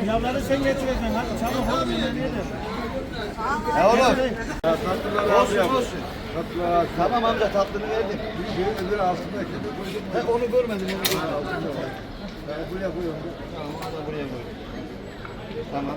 Pilavları sen getireceksin. Hadi çabuk oğlum. yemeğe Ya oğlum. Tatlılar abi yapmış. Tatlılar. Tamam amca tatlını verdim. Bir öbür altında. He onu görmedim. Onu görmedim. Altında var. Yani buraya koy onu. Tamam buraya koy. Tamam.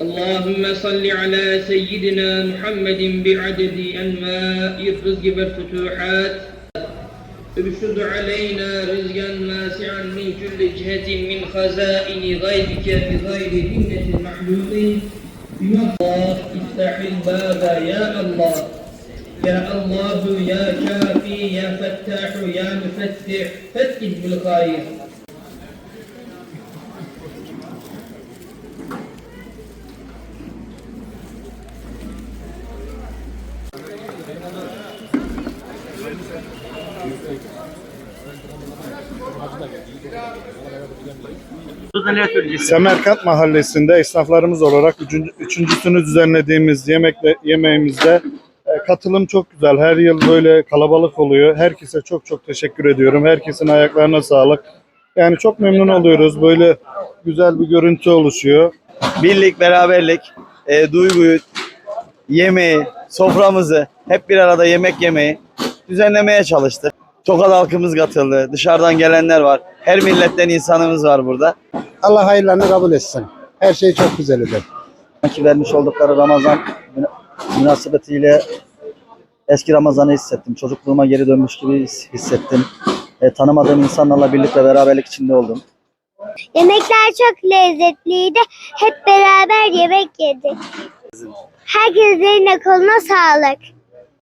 اللهم صل على سيدنا محمد بعدد أنواع الرزق والفتوحات. ابشد علينا رزقا واسعا من كل جهة من خزائن غيبك بغير منة محلوق يا الله افتح الباب يا الله. يا الله يا شافي يا فتاح يا مفتح. فتح بالخير. Semerkant Mahallesi'nde esnaflarımız olarak üçüncü, üçüncüsünü düzenlediğimiz yemekle, yemeğimizde e, katılım çok güzel. Her yıl böyle kalabalık oluyor. Herkese çok çok teşekkür ediyorum. Herkesin ayaklarına sağlık. Yani çok memnun oluyoruz. Böyle güzel bir görüntü oluşuyor. birlik, beraberlik, e, duyguyu, yemeği, soframızı hep bir arada yemek yemeyi düzenlemeye çalıştık. Tokat halkımız katıldı. Dışarıdan gelenler var. Her milletten insanımız var burada. Allah hayırlarını kabul etsin. Her şey çok güzel eder. Ki vermiş oldukları Ramazan müna- münasebetiyle eski Ramazan'ı hissettim. Çocukluğuma geri dönmüş gibi his- hissettim. E, tanımadığım insanlarla birlikte beraberlik içinde oldum. Yemekler çok lezzetliydi. Hep beraber yemek yedik. Herkesin eline koluna sağlık.